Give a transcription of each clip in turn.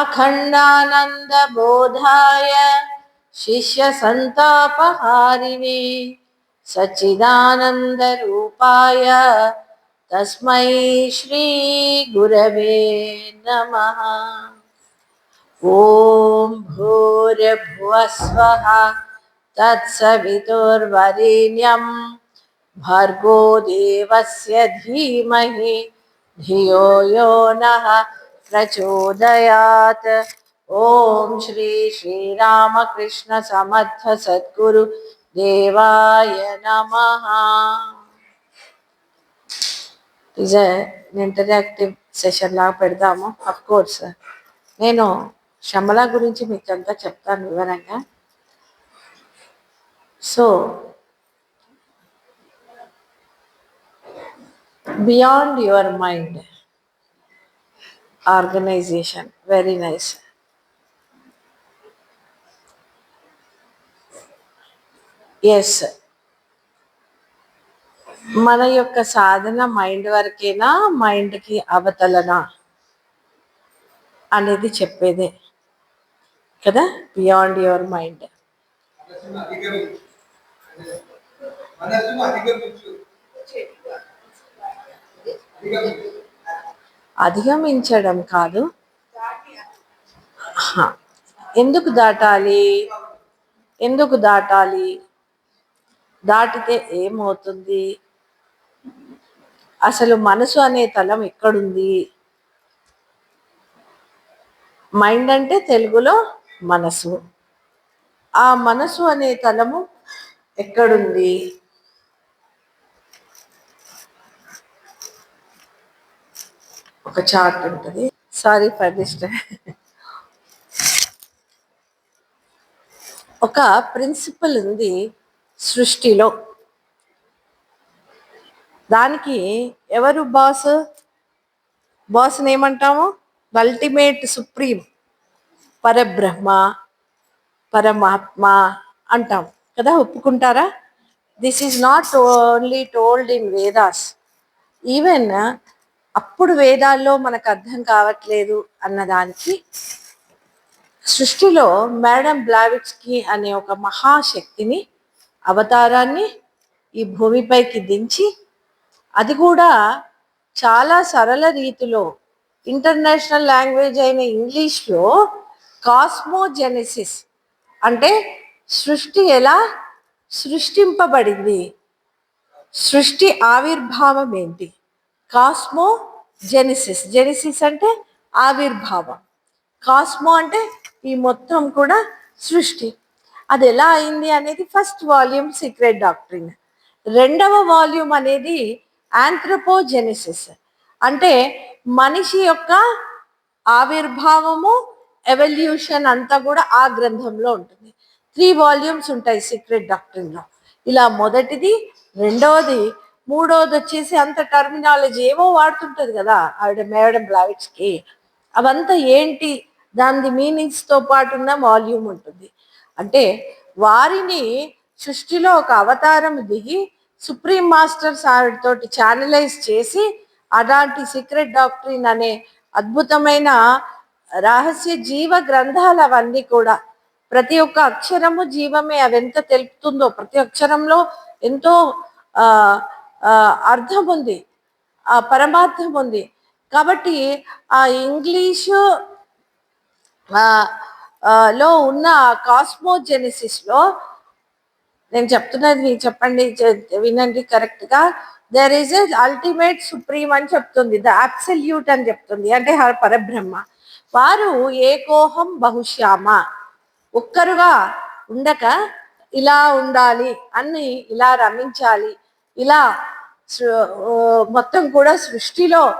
अखण्डानन्दबोधाय शिष्यसन्तापहारिणे सच्चिदानन्दरूपाय तस्मै श्रीगुरवे नमः ॐ भूर्भुवस्वः तत्सवितुर्वरेण्यं भर्गो देवस्य धीमहि धियो यो नः प्रचोदयात् ॐ श्री श्रीरामकृष्ण समर्थ सद्गुरु देवाय नमः ఇజ్ ఇంటరాక్టివ్ సెషన్ లాగా పెడదాము అఫ్ కోర్స్ నేను శమల గురించి మీకు అంతా చెప్తాను వివరంగా so beyond your mind organization. Very nice. Yes మన యొక్క సాధన మైండ్ వరకేనా? మైండ్కి అవతలనా అనేది చెప్పేదే. కదా? Beyond your mind. మనస్సును అధిగమించడం కాదు. ఎందుకు దాటాలి? ఎందుకు దాటాలి? దాటితే ఏమవుతుంది? అసలు మనసు అనే తలం ఎక్కడుంది? మైండ్ అంటే తెలుగులో మనసు. ఆ మనసు అనే తలము ఎక్కడుంది? ఒక చార్ట్ ఉంటుంది. సారీ ఫర్ ఒక ప్రిన్సిపల్ ఉంది సృష్టిలో. దానికి ఎవరు బాస్ బాస్ని ఏమంటాము? అల్టిమేట్ సుప్రీం పరబ్రహ్మ పరమాత్మ అంటాం కదా ఒప్పుకుంటారా? This is not only told in Vedas even అప్పుడు వేదాల్లో మనకు అర్థం కావట్లేదు అన్నదానికి సృష్టిలో మేడం బ్లావిట్స్కి అనే ఒక మహాశక్తిని అవతారాన్ని ఈ భూమిపైకి దించి అది కూడా చాలా సరళ రీతిలో ఇంటర్నేషనల్ లాంగ్వేజ్ అయిన ఇంగ్లీష్లో కాస్మోజెనెసిస్ అంటే సృష్టి ఎలా సృష్టింపబడింది సృష్టి ఆవిర్భావం ఏంటి కాస్మో జెనిసిస్ జెనిసిస్ అంటే ఆవిర్భావం. కాస్మో అంటే ఈ మొత్తం కూడా సృష్టి. అది ఎలా అయింది అనేది ఫస్ట్ వాల్యూమ్ సీక్రెట్ డాక్టరీన్. రెండవ వాల్యూమ్ అనేది ఆంథ్రపోజెనిసిస్. అంటే మనిషి యొక్క ఆవిర్భావము ఎవల్యూషన్ అంతా కూడా ఆ గ్రంథంలో ఉంటుంది. త్రీ వాల్యూమ్స్ ఉంటాయి సీక్రెట్ డాక్టరీన్లో. ఇలా మొదటిది రెండవది మూడవది వచ్చేసి అంత టర్మినాలజీ ఏమో వాడుతుంటది కదా ఆవిడ మేడం బ్లావిట్స్కి అవంతా ఏంటి? దాని మీనింగ్స్తో పాటు ఉన్న వాల్యూమ్ ఉంటుంది. అంటే వారిని సృష్టిలో ఒక అవతారం దిగి సుప్రీం మాస్టర్స్ ఆవిడతోటి ఛానలైజ్ చేసి అలాంటి సీక్రెట్ డాక్టరీన్ అనే అద్భుతమైన రహస్య జీవ గ్రంథాలు అవన్నీ కూడా ప్రతి ఒక్క అక్షరము జీవమే అవి ఎంత తెలుపుతుందో ప్రతి అక్షరంలో ఎంతో అర్థం ఉంది. ఆ పరమార్థం ఉంది. కాబట్టి ఆ ఇంగ్లీషు లో ఉన్న కాస్మోజెనిసిస్లో నేను చెప్తున్నది మీరు చెప్పండి వినండి కరెక్ట్గా. There is a ultimate supreme అని చెప్తుంది ద అబ్సల్యూట్ అని చెప్తుంది అంటే పరబ్రహ్మ. వారు ఏకోహం బహుశ్యామ. ఒక్కరుగా ఉండక ఇలా ఉండాలి అన్ని ఇలా రమించాలి ఇలా మొత్తం కూడా సృష్టిలో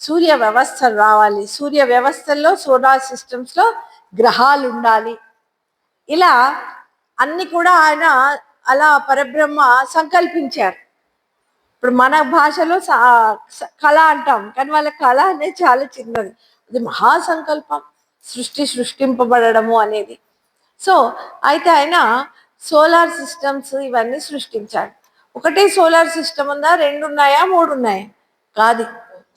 సూర్య వ్యవస్థ రావాలి. సూర్య వ్యవస్థల్లో సోలార్ సిస్టమ్స్లో గ్రహాలు ఉండాలి ఇలా అన్ని కూడా ఆయన అలా పరబ్రహ్మ సంకల్పించారు. ఇప్పుడు మన భాషలో సా- కళ అంటాం కానీ వాళ్ళ కళ అనేది చాలా చిన్నది. అది మహాసంకల్పం సృష్టి సృష్టింపబడము అనేది. సో అయితే ఆయన సోలార్ సిస్టమ్స్ ఇవన్నీ సృష్టించాడు. ఒకటే సోలార్ సిస్టమ్ ఉందా? రెండు ఉన్నాయా మూడు ఉన్నాయా కాదు.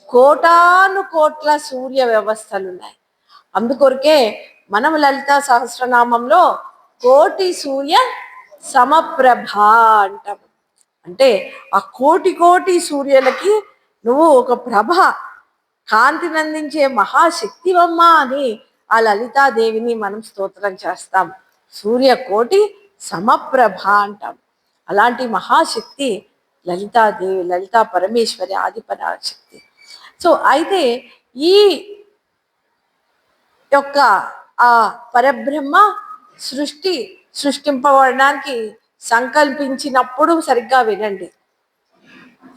కోటాను కోట్ల సూర్య వ్యవస్థలు ఉన్నాయి అందుకొరకే మనం లలిత సహస్రనామంలో కోటి సూర్య సమప్రభ అంటాం అంటే ఆ కోటి కోటి సూర్యులకి నువ్వు ఒక ప్రభ కాంతిని అందించే మహాశక్తివమ్మ అని ఆ లలితాదేవిని మనం స్తోత్రం చేస్తాం. సూర్య కోటి సమప్రభ అంటాం అలాంటి మహాశక్తి లలితాదేవి లలితా పరమేశ్వరి ఆదిపరాశక్తి. సో అయితే ఈ యొక్క ఆ పరబ్రహ్మ సృష్టి సృష్టింపబడడానికి సంకల్పించినప్పుడు సరిగ్గా వినండి.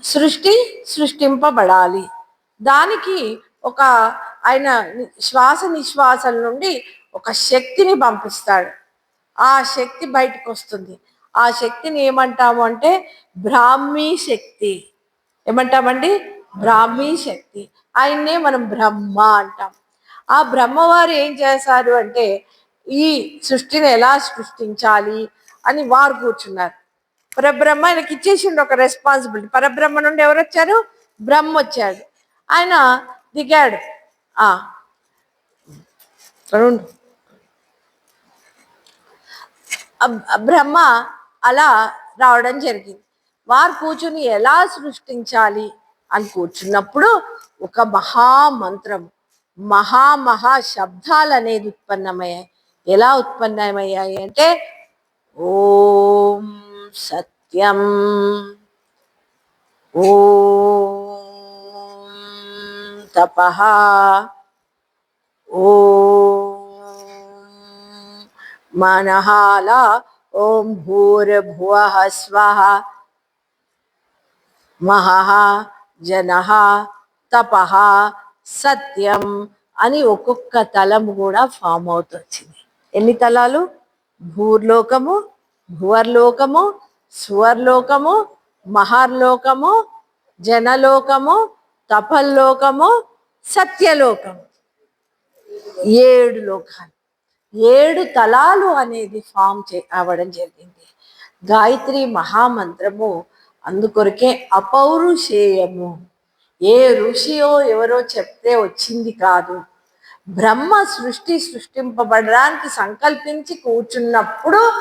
సృష్టి సృష్టింపబడాలి. దానికి ఒక ఆయన శ్వాస నిశ్వాసల నుండి ఒక శక్తిని పంపిస్తాడు. ఆ శక్తి బయటకు వస్తుంది ఆ శక్తిని ఏమంటాము అంటే బ్రాహ్మీ శక్తి. ఏమంటామండి? బ్రాహ్మీ శక్తి. ఆయన్నే మనం బ్రహ్మ అంటాం. ఆ బ్రహ్మవారు ఏం చేశారు అంటే ఈ సృష్టిని ఎలా సృష్టించాలి అని వారు కూర్చున్నారు. పరబ్రహ్మ ఆయనకి ఇచ్చేసిండు ఒక రెస్పాన్సిబిలిటీ పరబ్రహ్మ నుండి ఎవరు వచ్చారు? బ్రహ్మ వచ్చాడు. ఆయన దిగాడు. ఆ. బ్రహ్మ అలా రావడం జరిగింది. వారు కూర్చుని ఎలా సృష్టించాలి అని కూర్చున్నప్పుడు ఒక మహామంత్రం మహా మహా శబ్దాలు అనేది ఉత్పన్నమయ్యాయి. ఎలా ఉత్పన్నమయ్యాయి అంటే ఓం సత్యం ఓం తపః ఓ మనహాల ఓం భూర్భువ స్వః మహ జన తప సత్యం అని ఒక్కొక్క తలం కూడా ఫామ్ అవుతొచ్చింది. ఎన్ని తలాలు? భూర్లోకము భువర్లోకము సువర్లోకము మహర్లోకము జనలోకము తపల్లోకము సత్యలోకము. ఏడు లోకాలు. ఏడు తలాలు అనేది ఫామ్ చే అవ్వడం జరిగింది. గాయత్రి మహామంత్రము అందుకొరకే అపౌరుషేయము. ఏ ఋషియో ఎవరో చెప్తే వచ్చింది కాదు. బ్రహ్మ సృష్టి సృష్టింపబడడానికి సంకల్పించి కూర్చున్నప్పుడు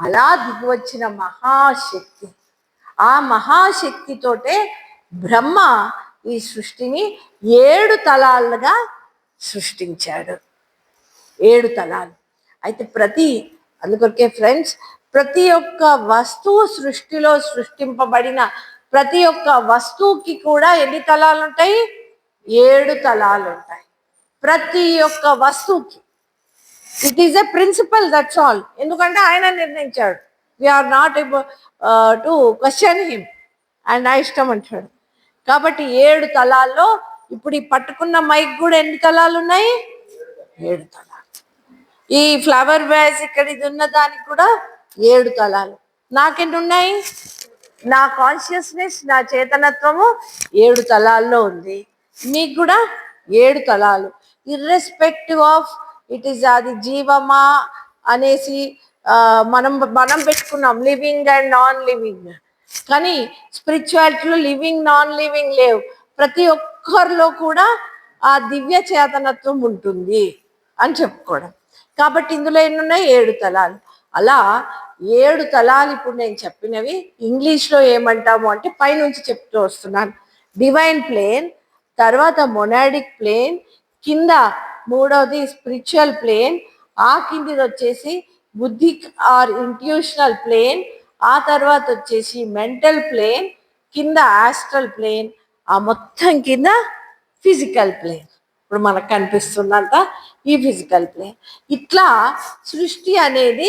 అలా దిగివచ్చిన మహాశక్తి. ఆ మహాశక్తితోటే బ్రహ్మ ఈ సృష్టిని ఏడు తలాలుగా సృష్టించాడు. ఏడు తలాలు. అయితే ప్రతి అందుకొరకే ఫ్రెండ్స్ ప్రతి ఒక్క వస్తువు సృష్టిలో సృష్టింపబడిన ప్రతి ఒక్క వస్తువుకి కూడా ఎన్ని తలాలు ఉంటాయి ఏడు తలాలు ఉంటాయి ప్రతి ఒక్క వస్తువుకి. It is a principle that's all ఎందుకంటే ఆయన నిర్ణయించాడు. We are not to question him and నా ఇష్టం అంటాడు. కాబట్టి ఏడు తలాల్లో ఇప్పుడు ఈ పట్టుకున్న మైక్ కూడా ఎన్ని తలాలు ఉన్నాయి ఏడు తలాలు. ఈ ఫ్లవర్ వ్యాస్ ఇక్కడ ఇది ఉన్న దానికి కూడా ఏడు తలాలు. నాకెన్ని ఉన్నాయి? నా కాన్షియస్నెస్ నా చేతనత్వము ఏడు తలాల్లో ఉంది. మీకు కూడా ఏడు తలాలు. ఇర్రెస్పెక్టివ్ ఆఫ్ ఇట్ ఈస్ అది జీవమా అనేసి మనం మనం పెట్టుకున్నాం. లివింగ్ అండ్ నాన్ లివింగ్ కానీ స్పిరిచువాలిటీలో లివింగ్ నాన్ లివింగ్ లేవు. ప్రతి ఒక్కరిలో కూడా ఆ దివ్య చేతనత్వం ఉంటుంది అని చెప్పుకోవడం. కాబట్టి ఇందులో ఎన్ని ఉన్నాయి ఏడు తలాలు. అలా ఏడు తలాలు ఇప్పుడు నేను చెప్పినవి ఇంగ్లీష్లో ఏమంటాము అంటే పైనుంచి చెప్తూ వస్తున్నాను. డివైన్ ప్లేన్ తర్వాత మొనాడిక్ ప్లేన్ కింద మూడవది స్పిరిచువల్ ప్లేన్ ఆ కిందిది వచ్చేసి బుద్ధి ఆర్ ఇంట్యూషనల్ ప్లేన్ ఆ తర్వాత వచ్చేసి మెంటల్ ప్లేన్ కింద ఆస్ట్రల్ ప్లేన్ ఆ మొత్తం కింద ఫిజికల్ ప్లేన్ ఇప్పుడు మనకు కనిపిస్తుందంట ఈ ఫిజికల్ ప్లేన్ ఇట్లా సృష్టి అనేది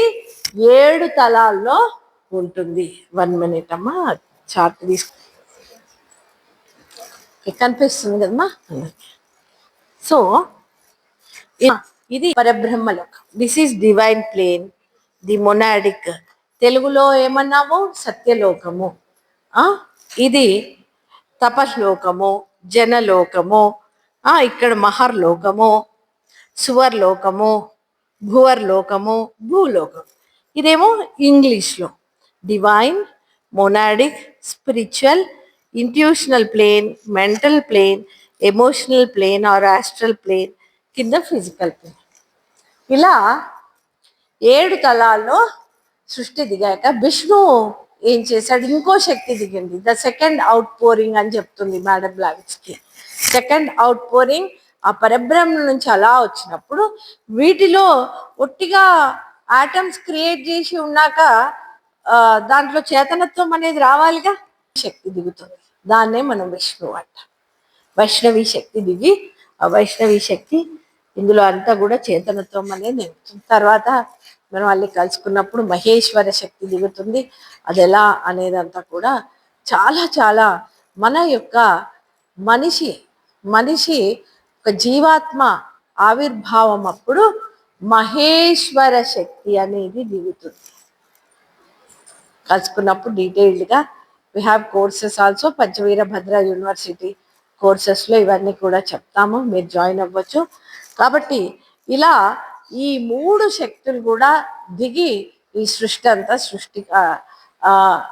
ఏడు తలాల్లో ఉంటుంది. వన్ మినిట్ అమ్మా చార్ట్ తీసుకు. కనిపిస్తుంది కదమ్మా? సో ఇది పరబ్రహ్మలోకం this is divine plane the monadic తెలుగులో ఏమన్నాము? సత్యలోకము. ఇది తపశ్లోకము జనలోకము ఇక్కడ మహర్లోకము సువర్లోకము భువర్లోకము భూలోకం. ఇదేమో ఇంగ్లీష్లో. Divine monadic spiritual intuitional plane mental plane emotional plane or astral plane కింద ఫిజికల్ ప్లేన్ ఇలా ఏడు తలాల్లో సృష్టి దిగాక విష్ణు ఏం చేశాడు? ఇంకో శక్తి దిగింది. ద సెకండ్ అవుట్ పోరింగ్ అని చెప్తుంది మేడం బ్లావిచ్కి సెకండ్ అవుట్ పోరింగ్ ఆ పరబ్రహ్మ నుంచి అలా వచ్చినప్పుడు వీటిలో ఒట్టిగా ఆటమ్స్ క్రియేట్ చేసి ఉన్నాక దాంట్లో చేతనత్వం అనేది రావాలిగా? శక్తి దిగుతుంది. దాన్నే మనం విష్ణువు అంటాం. వైష్ణవి శక్తి దిగి ఆ వైష్ణవి శక్తి ఇందులో అంతా కూడా చేతనత్వం అనేది నింపుతుంది. తర్వాత మనం మళ్ళీ కలుసుకున్నప్పుడు మహేశ్వర శక్తి దిగుతుంది. అది ఎలా అనేదంతా కూడా చాలా చాలా మన యొక్క మనిషి మనిషి ఒక జీవాత్మ ఆవిర్భావం అప్పుడు మహేశ్వర శక్తి అనేది దిగుతుంది. కలుసుకున్నప్పుడు డీటెయిల్డ్గా we have courses also Panchaveerabhadra university కోర్సెస్లో ఇవన్నీ కూడా చెప్తాము మీరు జాయిన్ అవ్వచ్చు. కాబట్టి ఇలా ఈ మూడు శక్తులు కూడా దిగి ఈ సృష్టి అంతా సృష్టి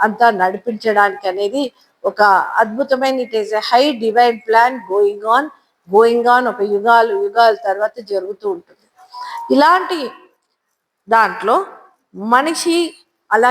అంతా నడిపించడానికి అనేది ఒక అద్భుతమైన it is a high divine plan going on going on ఒక యుగాలు యుగాల తర్వాత జరుగుతూ ఉంటుంది. ఇలాంటి దాంట్లో మనిషి అలాగే